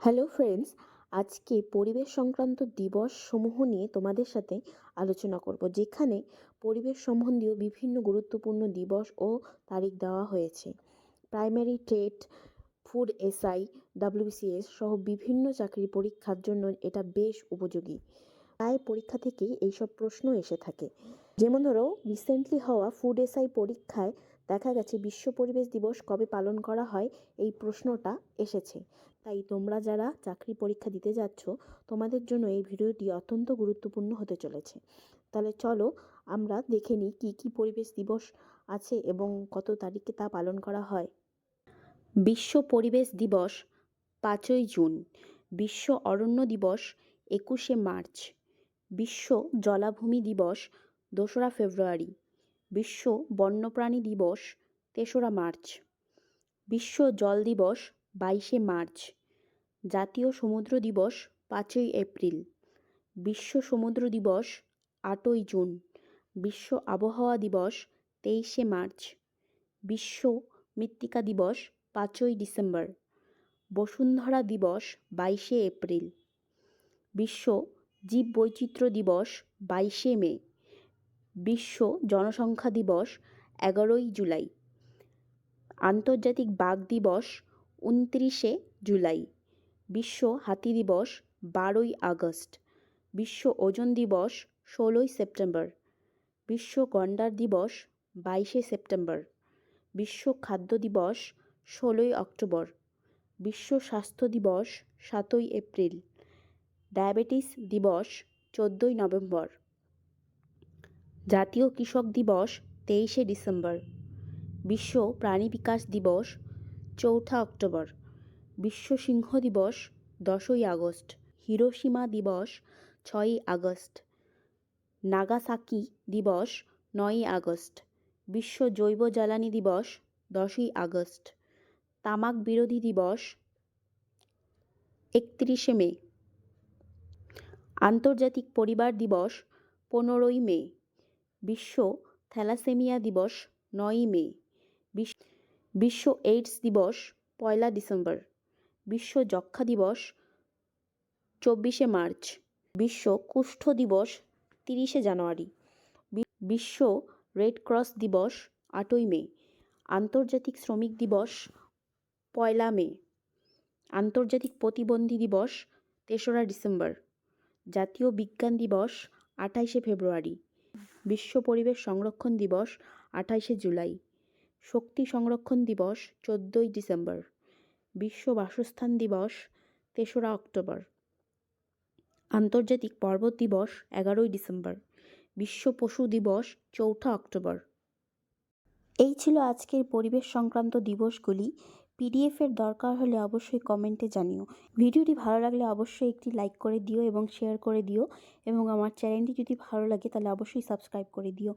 Hello friends আজকে পরিবেশ সংক্রান্ত দিবস সমূহ নিয়ে তোমাদের সাথে আলোচনা করব, যেখানে পরিবেশ সম্বন্ধীয় বিভিন্ন গুরুত্বপূর্ণ দিবস ও তারিখ দেওয়া হয়েছে। Primary TET food SI WBCS সহ বিভিন্ন চাকরির পরীক্ষার জন্য এটা বেশ উপযোগী। প্রায় পরীক্ষা থেকেই এইসব প্রশ্ন এসে থাকে। যেমন ধরো রিসেন্টলি হওয়া ফুড এসআই পরীক্ষায় দেখা গেছে বিশ্ব পরিবেশ দিবস কবে পালন করা হয়, এই প্রশ্নটা এসেছে। তাই তোমরা যারা চাকরি পরীক্ষা দিতে যাচ্ছ, তোমাদের জন্য এই ভিডিওটি অত্যন্ত গুরুত্বপূর্ণ হতে চলেছে। তাহলে চলো আমরা দেখে নিই কী কী পরিবেশ দিবস আছে এবং কত তারিখে তা পালন করা হয়। বিশ্ব পরিবেশ দিবস পাঁচই জুন, বিশ্ব অরণ্য দিবস একুশে মার্চ, বিশ্ব জলাভূমি দিবস দোসরা ফেব্রুয়ারি। বিশ্ব বন্যপ্রাণী দিবস, তেসরা মার্চ। বিশ্ব জল দিবস, বাইশে মার্চ। জাতীয় সমুদ্র দিবস, পাঁচই এপ্রিল। বিশ্ব সমুদ্র দিবস, আটই জুন। বিশ্ব আবহাওয়া দিবস, তেইশে মার্চ। বিশ্ব মৃত্তিকা দিবস, পাঁচই ডিসেম্বর। বসুন্ধরা দিবস, বাইশে এপ্রিল। বিশ্ব জীববৈচিত্র্য দিবস, বাইশে মে। বিশ্ব জনসংখ্যা দিবস, এগারোই জুলাই। আন্তর্জাতিক বাঘ দিবস, উনত্রিশে জুলাই। বিশ্ব হাতি দিবস, বারোই আগস্ট। বিশ্ব ওজন দিবস, ষোলোই সেপ্টেম্বর। বিশ্ব গন্ডার দিবস, বাইশে সেপ্টেম্বর। বিশ্ব খাদ্য দিবস, ষোলোই অক্টোবর। বিশ্ব স্বাস্থ্য দিবস, সাতই এপ্রিল। ডায়াবেটিস দিবস, চোদ্দোই নভেম্বর। জাতীয় কৃষক দিবস, তেইশে ডিসেম্বর। বিশ্ব প্রাণী বিকাশ দিবস, চৌঠা অক্টোবর। বিশ্ব সিংহ দিবস, দশই আগস্ট। হিরোসীমা দিবস, ছয়ই আগস্ট। নাগাসাকি দিবস, নয়ই আগস্ট। বিশ্ব জৈব জ্বালানি দিবস, দশই আগস্ট। তামাক বিরোধী দিবস, একত্রিশে মে। আন্তর্জাতিক পরিবার দিবস, পনেরোই মে। বিশ্ব থ্যালাসেমিয়া দিবস, নয়ই মে। বিশ্ব এইডস দিবস, পয়লা ডিসেম্বর। বিশ্ব যক্ষা দিবস, চব্বিশে মার্চ। বিশ্ব কুষ্ঠ দিবস, তিরিশে জানুয়ারি। বিশ্ব রেড ক্রস দিবস, আটই মে। আন্তর্জাতিক শ্রমিক দিবস, পয়লা মে। আন্তর্জাতিক প্রতিবন্ধী দিবস, তেসরা ডিসেম্বর। জাতীয় বিজ্ঞান দিবস, আঠাইশে ফেব্রুয়ারি। বিশ্ব পরিবেশ সংরক্ষণ দিবস আঠাইশে জুলাই। শক্তি সংরক্ষণ দিবস চোদ্দোই ডিসেম্বর। বিশ্ব বাসস্থান দিবস তেসরা অক্টোবর। আন্তর্জাতিক পর্বত দিবস এগারোই ডিসেম্বর। বিশ্ব পশু দিবস চৌঠা অক্টোবর। এই ছিল আজকের পরিবেশ সংক্রান্ত দিবসগুলি। পিডিএফের দরকার হলে অবশ্যই কমেন্টে জানিও। ভিডিওটি ভালো লাগলে অবশ্যই একটি লাইক করে দিও এবং শেয়ার করে দিও। এবং আমার চ্যানেলটি যদি ভালো লাগে তাহলে অবশ্যই সাবস্ক্রাইব করে দিও।